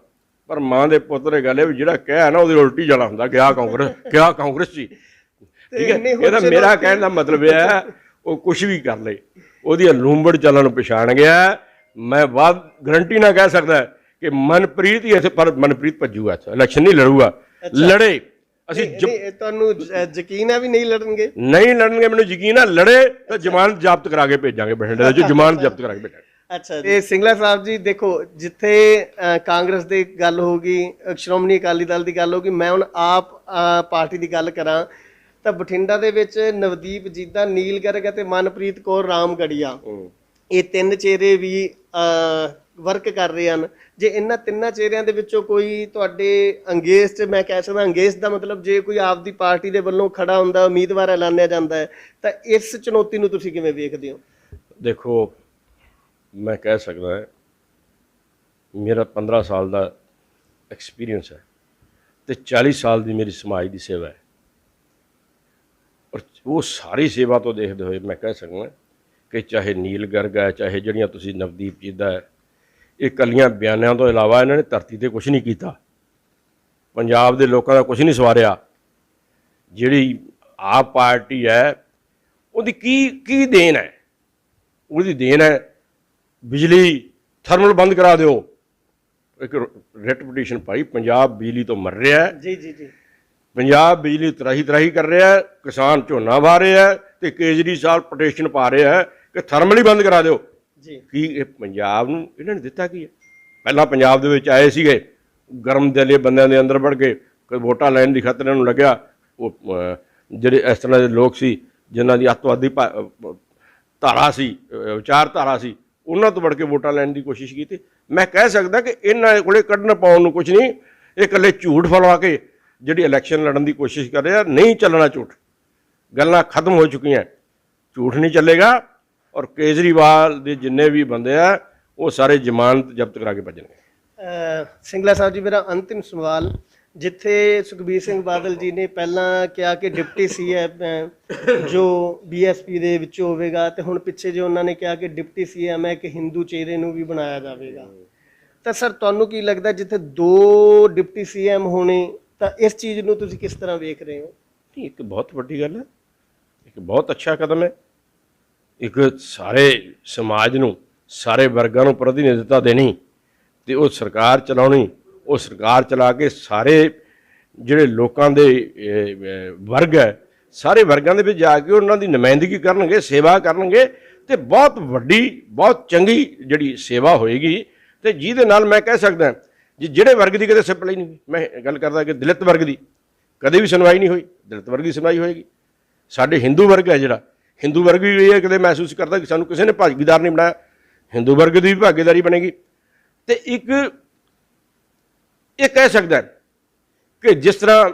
ਪਰ ਮਾਂ ਦੇ ਪੁੱਤ ਨੇ ਗੱਲ ਇਹ ਵੀ ਜਿਹੜਾ ਕਹਿਆ ਨਾ ਉਹਦੀ ਉਲਟੀ ਜਾਣਾ ਹੁੰਦਾ ਕਿ ਆ ਕਾਂਗਰਸ ਕਿਆ ਕਾਂਗਰਸ ਜੀ। ਠੀਕ ਹੈ? ਇਹਦਾ ਮੇਰਾ ਕਹਿਣ ਦਾ ਮਤਲਬ ਇਹ ਹੈ ਉਹ ਕੁਝ ਵੀ ਕਰ ਲੇ ਉਹਦੀ ਲੂੰਬੜ ਚੱਲਣ ਪਛਾਣ ਗਿਆ। ਮੈਂ ਬਾਅਦ ਗਰੰਟੀ ਨਾਲ ਕਹਿ ਸਕਦਾ ਕਿ ਮਨਪ੍ਰੀਤ ਹੀ ਇੱਥੇ ਪਰ ਮਨਪ੍ਰੀਤ ਭੱਜੂਗਾ ਇੱਥੇ ਇਲੈਕਸ਼ਨ ਨਹੀਂ ਲੜੂਗਾ। ਲੜੇ। ਅਸੀਂ ਤੁਹਾਨੂੰ ਯਕੀਨ ਹੈ ਵੀ ਨਹੀਂ ਲੜਨਗੇ? ਨਹੀਂ ਲੜਨਗੇ ਮੈਨੂੰ ਯਕੀਨ ਹੈ ਲੜੇ ਤਾਂ ਜ਼ਮਾਨਤ ਜ਼ਬਤ ਕਰਾ ਕੇ ਭੇਜਾਂਗੇ ਬਠਿੰਡੇ ਦੇ ਜੋ ਜ਼ਮਾਨਤ ਜ਼ਬਤ ਕਰਾ ਕੇ ਭੇਜਾਂਗੇ। ਅੱਛਾ ਤੇ ਸਿੰਗਲਾ ਸਾਹਿਬ ਜੀ ਦੇਖੋ ਜਿੱਥੇ ਕਾਂਗਰਸ ਦੀ ਗੱਲ ਹੋਗੀ ਸ਼੍ਰੋਮਣੀ ਅਕਾਲੀ ਦਲ ਦੀ ਗੱਲ ਹੋਗੀ ਮੈਂ ਹੁਣ ਆਪ ਪਾਰਟੀ ਦੀ ਗੱਲ ਕਰਾਂ ਤਾਂ ਬਠਿੰਡਾ ਦੇ ਵਿੱਚ ਨਵਦੀਪ ਜੀਦਾ ਨੀਲ ਗਰਗ ਅਤੇ ਮਨਪ੍ਰੀਤ ਕੌਰ ਰਾਮਗੜੀਆ। ਇਹ ਤਿੰਨ ਚਿਹਰੇ ਵੀ ਵਰਕ ਕਰ ਰਹੇ ਹਨ। ਜੇ ਇਹਨਾਂ ਤਿੰਨਾਂ ਚਿਹਰਿਆਂ ਦੇ ਵਿੱਚੋਂ ਕੋਈ ਤੁਹਾਡੇ ਅੰਗੇਜ਼ ਚ, ਮੈਂ ਕਹਿ ਸਕਦਾ ਅੰਗੇਜ਼ ਦਾ ਮਤਲਬ ਜੇ ਕੋਈ ਆਪਦੀ ਪਾਰਟੀ ਦੇ ਵੱਲੋਂ ਖੜਾ ਹੁੰਦਾ, ਉਮੀਦਵਾਰ ਐਲਾਨਿਆ ਜਾਂਦਾ ਹੈ, ਤਾਂ ਇਸ ਚੁਣੌਤੀ ਨੂੰ ਤੁਸੀਂ ਕਿਵੇਂ ਵੇਖਦੇ ਹੋ? ਦੇਖੋ, ਮੈਂ ਕਹਿ ਸਕਦਾ ਮੇਰਾ 15 ਸਾਲ ਦਾ ਐਕਸਪੀਰੀਅੰਸ ਹੈ ਤੇ 40 ਸਾਲ ਦੀ ਮੇਰੀ ਸਮਾਜ ਦੀ ਸੇਵਾ ਹੈ। ਔਰ ਉਹ ਸਾਰੀ ਸੇਵਾ ਤੋਂ ਦੇਖਦੇ ਹੋਏ ਮੈਂ ਕਹਿ ਸਕਦਾ ਕਿ ਚਾਹੇ ਨੀਲ ਗਰਗ ਹੈ ਚਾਹੇ ਜਿਹੜੀਆਂ ਤੁਸੀਂ ਨਵਦੀਪ ਜੀ ਦਾ ਇਹ ਕੱਲੀਆਂ ਬਿਆਨਾਂ ਤੋਂ ਇਲਾਵਾ ਇਹਨਾਂ ਨੇ ਧਰਤੀ ਤੇ ਕੁਝ ਨਹੀਂ ਕੀਤਾ। ਪੰਜਾਬ ਦੇ ਲੋਕਾਂ ਦਾ ਕੁਝ ਨਹੀਂ ਸਵਾਰਿਆ। ਜਿਹੜੀ ਆਪ ਪਾਰਟੀ ਹੈ ਉਹਦੀ ਕੀ ਕੀ ਦੇਣ ਹੈ? ਉਹਦੀ ਦੇਣ ਹੈ ਬਿਜਲੀ ਥਰਮਲ ਬੰਦ ਕਰਾ ਦਿਓ। ਇੱਕ ਰਿਟ ਪਟੀਸ਼ਨ ਪਾਈ ਪੰਜਾਬ ਬਿਜਲੀ ਤੋਂ ਮਰ ਰਿਹਾ ਹੈ। ਜੀ ਜੀ ਜੀ। ਪੰਜਾਬ ਬਿਜਲੀ ਤਰਾਹੀ ਤਰਾਹੀ ਕਰ ਰਿਹਾ ਹੈ ਕਿਸਾਨ ਝੋਨਾ ਵਾ ਰਿਹਾ ਹੈ। ਤੇ ਕੇਜਰੀ ਸਾਹਿਬ ਪਟੀਸ਼ਨ ਪਾ ਰਿਹਾ ਹੈ ਕਿ ਥਰਮਲ ਹੀ ਬੰਦ ਕਰਾ ਦਿਓ। ਜੀ। ਕੀ ਇਹ ਪੰਜਾਬ ਨੂੰ ਇਹਨਾਂ ਨੇ ਦਿੱਤਾ ਕੀ ਹੈ? ਪਹਿਲਾਂ ਪੰਜਾਬ ਦੇ ਵਿੱਚ ਆਏ ਸੀਗੇ ਗਰਮ ਦਿਲੇ ਬੰਦਿਆਂ ਦੇ ਅੰਦਰ ਵੜ ਕੇ ਕੋਈ ਵੋਟਾਂ ਲੈਣ ਦੀ ਖਾਤਰ ਇਹਨਾਂ ਨੂੰ ਲੱਗਿਆ। ਉਹ ਜਿਹੜੇ ਇਸ ਤਰ੍ਹਾਂ ਦੇ ਲੋਕ ਸੀ ਜਿਨ੍ਹਾਂ ਦੀ ਅੱਤਵਾਦੀ ਧਾਰਾ ਸੀ ਵਿਚਾਰ ਧਾਰਾ ਸੀ ਉਹਨਾਂ ਤੋਂ ਵੜ ਕੇ ਵੋਟਾਂ ਲੈਣ ਦੀ ਕੋਸ਼ਿਸ਼ ਕੀਤੀ। ਮੈਂ ਕਹਿ ਸਕਦਾ ਕਿ ਇਹਨਾਂ ਕੋਲੇ ਕੱਢਣ ਪਾਉਣ ਨੂੰ ਕੁਝ ਨਹੀਂ ਇਹ ਇਕੱਲੇ ਝੂਠ ਫਲਵਾ ਕੇ ਜਿਹੜੀ ਇਲੈਕਸ਼ਨ ਲੜਨ ਦੀ ਕੋਸ਼ਿਸ਼ ਕਰ ਰਿਹਾ ਨਹੀਂ ਚੱਲਣਾ ਝੂਠ। ਗੱਲਾਂ ਖਤਮ ਹੋ ਚੁੱਕੀਆਂ। ਝੂਠ ਨਹੀਂ ਚੱਲੇਗਾ ਔਰ ਕੇਜਰੀਵਾਲ ਦੇ ਜਿੰਨੇ ਵੀ ਬੰਦੇ ਆ ਉਹ ਸਾਰੇ ਜ਼ਮਾਨਤ ਜ਼ਬਤ ਕਰਾ ਕੇ ਭੱਜਣਗੇ। ਸਿੰਗਲਾ ਸਾਹਿਬ ਜੀ ਮੇਰਾ ਅੰਤਿਮ ਸਵਾਲ ਜਿੱਥੇ ਸੁਖਬੀਰ ਸਿੰਘ ਬਾਦਲ ਜੀ ਨੇ ਪਹਿਲਾਂ ਕਿਹਾ ਕਿ ਡਿਪਟੀ ਸੀਐਮ ਜੋ ਬੀਐਸਪੀ ਦੇ ਵਿੱਚ ਹੋਵੇਗਾ ਤੇ ਹੁਣ ਪਿੱਛੇ ਜੇ ਉਹਨਾਂ ਨੇ ਕਿਹਾ ਕਿ ਡਿਪਟੀ ਸੀਐਮ ਹੈ ਕਿ ਹਿੰਦੂ ਚਿਹਰੇ ਨੂੰ ਵੀ ਬਣਾਇਆ ਜਾਵੇਗਾ। ਤਾਂ ਸਰ ਤੁਹਾਨੂੰ ਕੀ ਲੱਗਦਾ ਜਿੱਥੇ ਦੋ ਡਿਪਟੀ ਸੀਐਮ ਹੋਣੇ ਤਾਂ ਇਸ ਚੀਜ਼ ਨੂੰ ਤੁਸੀਂ ਕਿਸ ਤਰ੍ਹਾਂ ਵੇਖ ਰਹੇ ਹੋ? ਇੱਕ ਬਹੁਤ ਵੱਡੀ ਗੱਲ ਹੈ। ਇੱਕ ਬਹੁਤ ਅੱਛਾ ਕਦਮ ਹੈ। ਇੱਕ ਸਾਰੇ ਸਮਾਜ ਨੂੰ, ਸਾਰੇ ਵਰਗਾਂ ਨੂੰ ਪ੍ਰਤੀਨਿਧਤਾ ਦੇਣੀ ਤੇ ਉਹ ਸਰਕਾਰ ਚਲਾਉਣੀ, ਉਹ ਸਰਕਾਰ ਚਲਾ ਕੇ ਸਾਰੇ ਜਿਹੜੇ ਲੋਕਾਂ ਦੇ ਵਰਗ ਹੈ, ਸਾਰੇ ਵਰਗਾਂ ਦੇ ਵਿੱਚ ਜਾ ਕੇ ਉਹਨਾਂ ਦੀ ਨੁਮਾਇੰਦਗੀ ਕਰਨਗੇ, ਸੇਵਾ ਕਰਨਗੇ ਤੇ ਬਹੁਤ ਵੱਡੀ, ਬਹੁਤ ਚੰਗੀ ਜਿਹੜੀ ਸੇਵਾ ਹੋਏਗੀ ਤੇ ਜਿਹਦੇ ਨਾਲ ਮੈਂ ਕਹਿ ਸਕਦਾ ਜੀ ਜਿਹੜੇ ਵਰਗ ਦੀ ਕਦੇ ਸਪਲਾਈ ਨਹੀਂ ਮੈਂ ਗੱਲ ਕਰਦਾ ਕਿ ਦਲਿਤ ਵਰਗ ਦੀ ਕਦੇ ਵੀ ਸੁਣਵਾਈ ਨਹੀਂ ਹੋਈ, ਦਲਿਤ ਵਰਗ ਦੀ ਸੁਣਵਾਈ ਹੋਏਗੀ। ਸਾਡੇ ਹਿੰਦੂ ਵਰਗ ਹੈ ਜਿਹੜਾ। ਹਿੰਦੂ ਵਰਗ ਵੀ ਇਹ ਕਦੇ ਮਹਿਸੂਸ ਕਰਦਾ ਕਿ ਸਾਨੂੰ ਕਿਸੇ ਨੇ ਭਾਗੀਦਾਰ ਨਹੀਂ ਬਣਾਇਆ। ਹਿੰਦੂ ਵਰਗ ਦੀ ਵੀ ਭਾਗੀਦਾਰੀ ਬਣੇਗੀ। ਤੇ ਇੱਕ, ਇਹ ਕਹਿ ਸਕਦਾ ਕਿ ਜਿਸ ਤਰ੍ਹਾਂ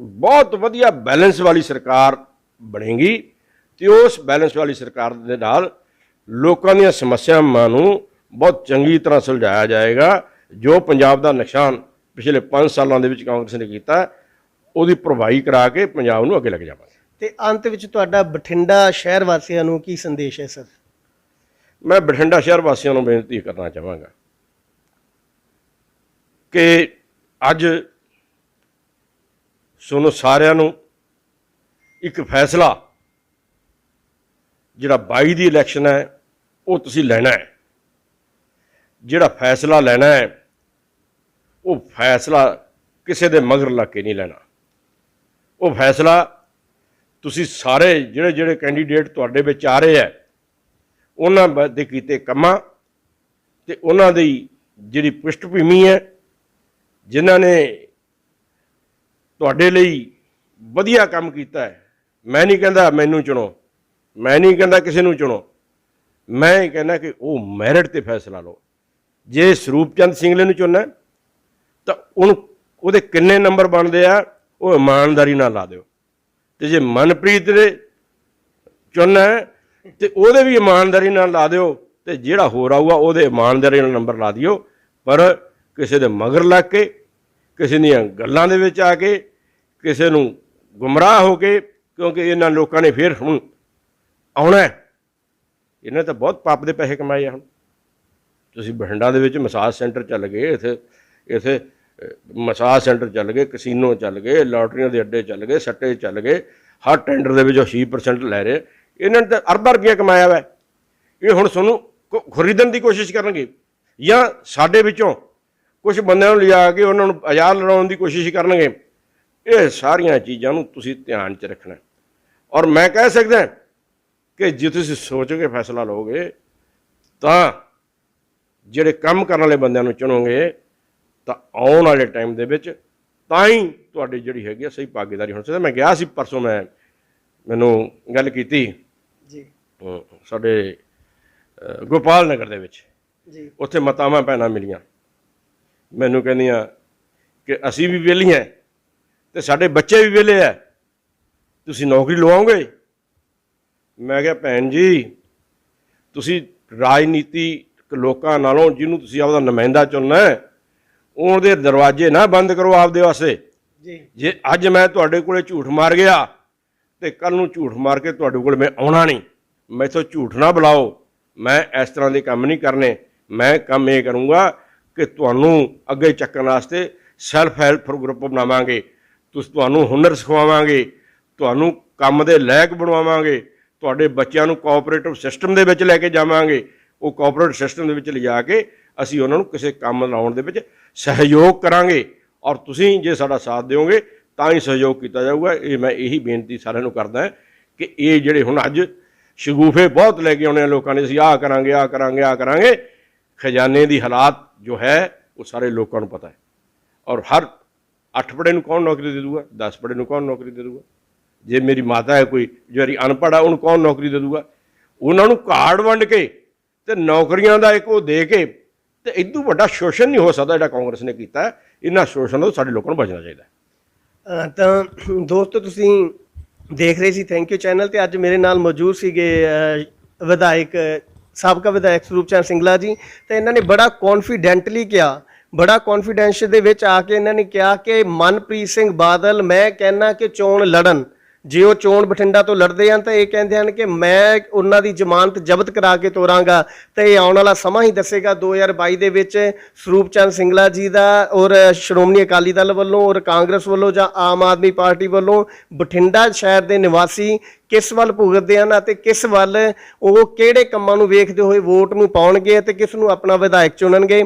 ਬਹੁਤ ਵਧੀਆ ਬੈਲੈਂਸ ਵਾਲੀ ਸਰਕਾਰ ਬਣੇਗੀ, ਤੇ ਉਸ ਬੈਲੈਂਸ ਵਾਲੀ ਸਰਕਾਰ ਦੇ ਨਾਲ ਲੋਕਾਂ ਦੀਆਂ ਸਮੱਸਿਆਵਾਂ ਨੂੰ ਬਹੁਤ ਚੰਗੀ ਤਰ੍ਹਾਂ ਸੁਲਝਾਇਆ ਜਾਏਗਾ, ਜੋ ਪੰਜਾਬ ਦਾ ਨੁਕਸਾਨ ਪਿਛਲੇ 5 ਸਾਲਾਂ ਦੇ ਵਿੱਚ ਕਾਂਗਰਸ ਨੇ ਕੀਤਾ। ਉਹਦੀ ਭਰਵਾਈ ਕਰਾ ਕੇ ਪੰਜਾਬ ਨੂੰ ਅੱਗੇ ਲੈ ਕੇ ਜਾਵਾਂਗੇ। ਤੇ ਅੰਤ ਵਿੱਚ ਤੁਹਾਡਾ ਬਠਿੰਡਾ ਸ਼ਹਿਰ ਵਾਸੀਆਂ ਨੂੰ ਕੀ ਸੰਦੇਸ਼ ਹੈ ਸਰ? ਮੈਂ ਬਠਿੰਡਾ ਸ਼ਹਿਰ ਵਾਸੀਆਂ ਨੂੰ ਬੇਨਤੀ ਕਰਨਾ ਚਾਹਾਂਗਾ ਕਿ ਅੱਜ ਸੁਣੋ ਸਾਰਿਆਂ ਨੂੰ ਇੱਕ ਫੈਸਲਾ ਜਿਹੜਾ 22 ਦੀ ਇਲੈਕਸ਼ਨ ਹੈ ਉਹ ਤੁਸੀਂ ਲੈਣਾ ਹੈ। ਜਿਹੜਾ ਫੈਸਲਾ ਲੈਣਾ ਹੈ ਉਹ ਫੈਸਲਾ ਕਿਸੇ ਦੇ ਮਗਰ ਲੱਗ ਕੇ ਨਹੀਂ ਲੈਣਾ। ਉਹ ਫੈਸਲਾ ਤੁਸੀਂ ਸਾਰੇ ਜਿਹੜੇ ਜਿਹੜੇ ਕੈਂਡੀਡੇਟ ਤੁਹਾਡੇ ਵਿੱਚ ਆ ਰਹੇ ਹੈ, ਉਹਨਾਂ ਬ- ਦੇ ਕੀਤੇ ਕੰਮਾਂ ਤੇ ਉਹਨਾਂ ਦੀ ਜਿਹੜੀ ਪਿਸ਼ਟਭੂਮੀ ਹੈ, ਜਿਨ੍ਹਾਂ ਨੇ ਤੁਹਾਡੇ ਲਈ ਵਧੀਆ ਕੰਮ ਕੀਤਾ ਹੈ। ਮੈਂ ਨਹੀਂ ਕਹਿੰਦਾ ਮੈਨੂੰ ਚੁਣੋ, ਮੈਂ ਨਹੀਂ ਕਹਿੰਦਾ ਕਿਸੇ ਨੂੰ ਚੁਣੋ। ਮੈਂ ਇਹ ਕਹਿੰਦਾ ਕਿ ਉਹ ਮੈਰਿਟ ਤੇ ਫੈਸਲਾ ਲਓ। ਜੇ ਸਰੂਪ ਚੰਦ ਸਿੰਘਲੇ ਨੂੰ ਚੁਣਨਾ ਤਾਂ ਉਹਨੂੰ ਉਹਦੇ ਕਿੰਨੇ ਨੰਬਰ ਬਣਦੇ ਆ ਉਹ ਇਮਾਨਦਾਰੀ ਨਾਲ ਲਾ ਦਿਓ। ਤੇ ਜੇ ਮਨਪ੍ਰੀਤ ਦੇ ਚੁਣਨਾ ਹੈ, ਤੇ ਉਹਦੇ ਵੀ ਇਮਾਨਦਾਰੀ ਨਾਲ ਲਾ ਦਿਓ ਤੇ ਜਿਹੜਾ ਹੋਰ ਆਊਗਾ ਉਹਦੇ ਇਮਾਨਦਾਰੀ ਨਾਲ ਨੰਬਰ ਲਾ ਦਿਓ। ਪਰ ਕਿਸੇ ਦੇ ਮਗਰ ਲੱਗ ਕੇ ਕਿਸੇ ਦੀਆਂ ਗੱਲਾਂ ਦੇ ਵਿੱਚ ਆ ਕੇ ਕਿਸੇ ਨੂੰ ਗੁੰਮਰਾਹ ਹੋ ਕੇ ਕਿਉਂਕਿ ਇਹਨਾਂ ਲੋਕਾਂ ਨੇ ਫਿਰ ਹੁਣ ਆਉਣਾ ਹੈ। ਇਹਨੇ ਤਾਂ ਬਹੁਤ ਪਾਪ ਦੇ ਪੈਸੇ ਕਮਾਏ ਆ ਹੁਣ। ਤੁਸੀਂ ਬਠਿੰਡਾ ਦੇ ਵਿੱਚ ਮਸਾਜ ਸੈਂਟਰ ਚੱਲ ਗਏ ਇੱਥੇ ਇੱਥੇ ਮਸਾਜ ਸੈਂਟਰ ਚੱਲ ਗਏ, ਕਸੀਨੋ ਚੱਲ ਗਏ, ਲਾਟਰੀਆਂ ਦੇ ਅੱਡੇ ਚੱਲ ਗਏ, ਸੱਟੇ ਚੱਲ ਗਏ, ਹਰ ਟੈਂਡਰ ਦੇ ਵਿੱਚ ਉਹ 6% ਲੈ ਰਹੇ। ਇਹਨਾਂ ਨੇ ਤਾਂ ਅਰਬਾਂ ਰੁਪਈਆ ਕਮਾਇਆ ਵਾ। ਇਹ ਹੁਣ ਤੁਹਾਨੂੰ ਖਰੀਦਣ ਦੀ ਕੋਸ਼ਿਸ਼ ਕਰਨਗੇ। ਜਾਂ ਸਾਡੇ ਵਿੱਚੋਂ ਕੁਝ ਬੰਦਿਆਂ ਨੂੰ ਲਿਜਾ ਕੇ ਉਹਨਾਂ ਨੂੰ ਆਜ਼ਾਦ ਲੜਾਉਣ ਦੀ ਕੋਸ਼ਿਸ਼ ਕਰਨਗੇ। ਇਹ ਸਾਰੀਆਂ ਚੀਜ਼ਾਂ ਨੂੰ ਤੁਸੀਂ ਧਿਆਨ 'ਚ ਰੱਖਣਾ। ਔਰ ਮੈਂ ਕਹਿ ਸਕਦਾ ਕਿ ਜੇ ਤੁਸੀਂ ਸੋਚੋਗੇ, ਫੈਸਲਾ ਲਓਗੇ, ਤਾਂ ਜਿਹੜੇ ਕੰਮ ਕਰਨ ਵਾਲੇ ਬੰਦਿਆਂ ਨੂੰ ਚੁਣੋਗੇ ਤਾਂ ਆਉਣ ਵਾਲੇ ਟਾਈਮ ਦੇ ਵਿੱਚ ਤਾਂ ਹੀ ਤੁਹਾਡੀ ਜਿਹੜੀ ਹੈਗੀ ਆ ਸਹੀ ਭਾਗੀਦਾਰੀ ਹੋ ਸਕਦੀ ਮੈਂ ਗਿਆ ਸੀ ਪਰਸੋਂ ਮੈਂ ਮੈਨੂੰ ਗੱਲ ਕੀਤੀ ਜੀ। ਸਾਡੇ ਗੋਪਾਲ ਨਗਰ ਦੇ ਵਿੱਚ। ਜੀ। ਉੱਥੇ ਮਤਾਵਾਂ ਭੈਣਾਂ ਮਿਲੀਆਂ। ਮੈਨੂੰ ਕਹਿੰਦੀਆਂ ਕਿ ਅਸੀਂ ਵੀ ਵਿਹਲੀਆਂ ਤੇ ਸਾਡੇ ਬੱਚੇ ਵੀ ਵਿਹਲੇ ਆ। ਤੁਸੀਂ ਨੌਕਰੀ ਲਵਾਓਗੇ? ਮੈਂ ਕਿਹਾ ਭੈਣ ਜੀ ਤੁਸੀਂ ਰਾਜਨੀਤੀ ਲੋਕਾਂ ਨਾਲੋਂ ਜਿਹਨੂੰ ਤੁਸੀਂ ਆਪਦਾ ਨੁਮਾਇੰਦਾ ਚੁਣਨਾ ਹੈ ਉਹਦੇ ਦਰਵਾਜ਼ੇ ਨਾ ਬੰਦ ਕਰੋ ਆਪਦੇ ਵਾਸਤੇ। ਜੀ। ਜੇ ਅੱਜ ਮੈਂ ਤੁਹਾਡੇ ਕੋਲੇ ਝੂਠ ਮਾਰ ਗਿਆ ਤੇ ਕੱਲ ਨੂੰ ਝੂਠ ਮਾਰ ਕੇ ਤੁਹਾਡੇ ਕੋਲ ਮੈਂ ਆਉਣਾ ਨਹੀਂ। ਮੈਥੋਂ ਝੂਠ ਨਾ ਬੁਲਾਓ। ਮੈਂ ਇਸ ਤਰ੍ਹਾਂ ਦੇ ਕੰਮ ਨਹੀਂ ਕਰਨੇ। ਮੈਂ ਕੰਮ ਇਹ ਕਰੂੰਗਾ ਕਿ ਤੁਹਾਨੂੰ ਅੱਗੇ ਚੱਕਣ ਵਾਸਤੇ ਸੈਲਫ ਹੈਲਪ ਗਰੁੱਪ ਬਣਾਵਾਂਗੇ। ਤੁਸੀਂ ਤੁਹਾਨੂੰ ਹੁਨਰ ਸਿਖਾਵਾਂਗੇ। ਤੁਹਾਨੂੰ ਕੰਮ ਦੇ ਲਾਇਕ ਬਣਵਾਵਾਂਗੇ। ਤੁਹਾਡੇ ਬੱਚਿਆਂ ਨੂੰ ਕੋਆਪਰੇਟਿਵ ਸਿਸਟਮ ਦੇ ਵਿੱਚ ਲੈ ਕੇ ਜਾਵਾਂਗੇ। ਉਹ ਕੋਆਪਰੇਟਿਵ ਸਿਸਟਮ ਦੇ ਵਿੱਚ ਲਿਜਾ ਕੇ ਅਸੀਂ ਉਹਨਾਂ ਨੂੰ ਕਿਸੇ ਕੰਮ ਲਾਉਣ ਦੇ ਵਿੱਚ ਸਹਿਯੋਗ ਕਰਾਂਗੇ ਔਰ ਤੁਸੀਂ ਜੇ ਸਾਡਾ ਸਾਥ ਦਿਓਗੇ, ਤਾਂ ਹੀ ਸਹਿਯੋਗ ਕੀਤਾ ਜਾਊਗਾ। ਇਹ ਮੈਂ ਇਹੀ ਬੇਨਤੀ ਸਾਰਿਆਂ ਨੂੰ ਕਰਦਾ ਕਿ ਇਹ ਜਿਹੜੇ ਹੁਣ ਅੱਜ ਸ਼ਗੂਫੇ ਬਹੁਤ ਲੈ ਕੇ ਆਉਣੇ ਆ ਲੋਕਾਂ ਨੇ, ਅਸੀਂ ਆਹ ਕਰਾਂਗੇ ਆਹ ਕਰਾਂਗੇ ਆਹ ਕਰਾਂਗੇ, ਖਜ਼ਾਨੇ ਦੀ ਹਾਲਾਤ ਜੋ ਹੈ, ਉਹ ਸਾਰੇ ਲੋਕਾਂ ਨੂੰ ਪਤਾ ਹੈ। ਔਰ ਹਰ ਅੱਠ ਪੜੇ ਨੂੰ ਕੌਣ ਨੌਕਰੀ ਦੇ ਦੂਗਾ 10 ਪੜੇ ਨੂੰ ਕੌਣ ਨੌਕਰੀ ਦੇ ਦੂਗਾ? ਜੇ ਮੇਰੀ ਮਾਤਾ ਹੈ ਕੋਈ ਜਿਹੜੀ ਅਨਪੜ੍ਹ ਆ, ਉਹਨੂੰ ਕੌਣ ਨੌਕਰੀ ਦੇ ਦੂਗਾ? ਉਹਨਾਂ ਨੂੰ ਕਾਰਡ ਵੰਡ ਕੇ ਤੇ ਨੌਕਰੀਆਂ ਦਾ ਇੱਕ ਉਹ ਦੇ ਕੇ ਤੇ ਇਦੋਂ ਵੱਡਾ ਸ਼ੋਸ਼ਣ ਨਹੀਂ ਹੋ ਸਕਦਾ ਜਿਹੜਾ ਕਾਂਗਰਸ ਨੇ ਕੀਤਾ ਇਹਨਾਂ ਸ਼ੋਸ਼ਣ ਤੋਂ ਸਾਡੇ ਲੋਕਾਂ ਨੂੰ ਬਚਣਾ ਚਾਹੀਦਾ ਤਾਂ ਦੋਸਤੋ, ਤੁਸੀਂ ਦੇਖ ਰਹੇ ਸੀ ਥੈਂਕ ਯੂ ਚੈਨਲ ਤੇ ਅੱਜ ਮੇਰੇ ਨਾਲ ਮੌਜੂਦ ਸੀਗੇ ਵਿਧਾਇਕ, ਸਾਬਕਾ ਵਿਧਾਇਕ ਸਰੂਪ ਚੰਦ ਸਿੰਗਲਾ ਜੀ। ਤੇ ਇਹਨਾਂ ਨੇ ਬੜਾ ਕੌਨਫੀਡੈਂਟਲੀ ਕਿਹਾ, ਬੜਾ ਕੌਨਫੀਡੈਂਸ ਦੇ ਵਿੱਚ ਆ ਕੇ ਇਹਨਾਂ ਨੇ ਕਿਹਾ ਕਿ ਮਨਪ੍ਰੀਤ ਸਿੰਘ ਬਾਦਲ, ਮੈਂ ਕਹਿਣਾ ਕਿ ਚੋਣ ਲੜਨ। ਜੇ ਉਹ ਚੋਣ ਬਠਿੰਡਾ ਤੋਂ ਲੜਦੇ ਹਨ ਤਾਂ ਇਹ ਕਹਿੰਦੇ ਹਨ ਕਿ ਮੈਂ ਉਹਨਾਂ ਦੀ ਜ਼ਮਾਨਤ ਜ਼ਬਤ ਕਰਾ ਕੇ ਤੋਰਾਂਗਾ ਤੇ ਇਹ ਆਉਣ ਵਾਲਾ ਸਮਾਂ ਹੀ ਦੱਸੇਗਾ 2022 ਦੇ ਵਿੱਚ ਸਰੂਪ ਚੰਦ ਸਿੰਗਲਾ ਜੀ ਦਾ ਔਰ ਸ਼੍ਰੋਮਣੀ ਅਕਾਲੀ ਦਲ ਵੱਲੋਂ ਔਰ ਕਾਂਗਰਸ ਵੱਲੋਂ ਜਾਂ ਆਮ ਆਦਮੀ ਪਾਰਟੀ ਵੱਲੋਂ ਬਠਿੰਡਾ ਸ਼ਹਿਰ ਦੇ ਨਿਵਾਸੀ ਕਿਸ ਵੱਲ ਭੁਗਤਦੇ ਹਨ ਅਤੇ ਕਿਸ ਵੱਲ ਉਹ ਕਿਹੜੇ ਕੰਮਾਂ ਨੂੰ ਵੇਖਦੇ ਹੋਏ ਵੋਟ ਨੂੰ ਪਾਉਣਗੇ ਅਤੇ ਕਿਸ ਨੂੰ ਆਪਣਾ ਵਿਧਾਇਕ ਚੁਣਨਗੇ।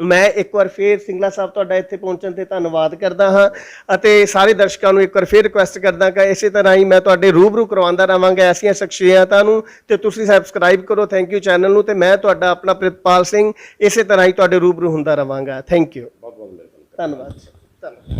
ਮੈਂ ਇੱਕ ਵਾਰ ਫੇਰ ਸਿੰਗਲਾ ਸਾਹਿਬ ਤੁਹਾਡਾ ਇੱਥੇ ਪਹੁੰਚਣ ਤੇ ਧੰਨਵਾਦ ਕਰਦਾ ਹਾਂ ਅਤੇ ਸਾਰੇ ਦਰਸ਼ਕਾਂ ਨੂੰ ਇੱਕ ਵਾਰ ਫੇਰ ਰਿਕੁਐਸਟ ਕਰਦਾ ਕਿ ਇਸੇ ਤਰ੍ਹਾਂ ਹੀ ਮੈਂ ਤੁਹਾਡੇ ਰੂਬਰੂ ਕਰਵਾਉਂਦਾ ਰਹਾਂਗਾ ਐਸੀਆਂ ਸ਼ਖਸੀਅਤਾਂ ਨੂੰ ਤੇ ਤੁਸੀਂ ਸਬਸਕ੍ਰਾਈਬ ਕਰੋ ਥੈਂਕ ਯੂ ਚੈਨਲ ਨੂੰ ਤੇ ਮੈਂ ਤੁਹਾਡਾ ਆਪਣਾ ਪ੍ਰਿਤਪਾਲ ਸਿੰਘ ਇਸੇ ਤਰ੍ਹਾਂ ਹੀ ਤੁਹਾਡੇ ਰੂਬਰੂ ਹੁੰਦਾ ਰਹਾਂਗਾ। ਥੈਂਕ ਯੂ ਬਹੁਤ ਬਹੁਤ ਧੰਨਵਾਦ। ਧੰਨਵਾਦ।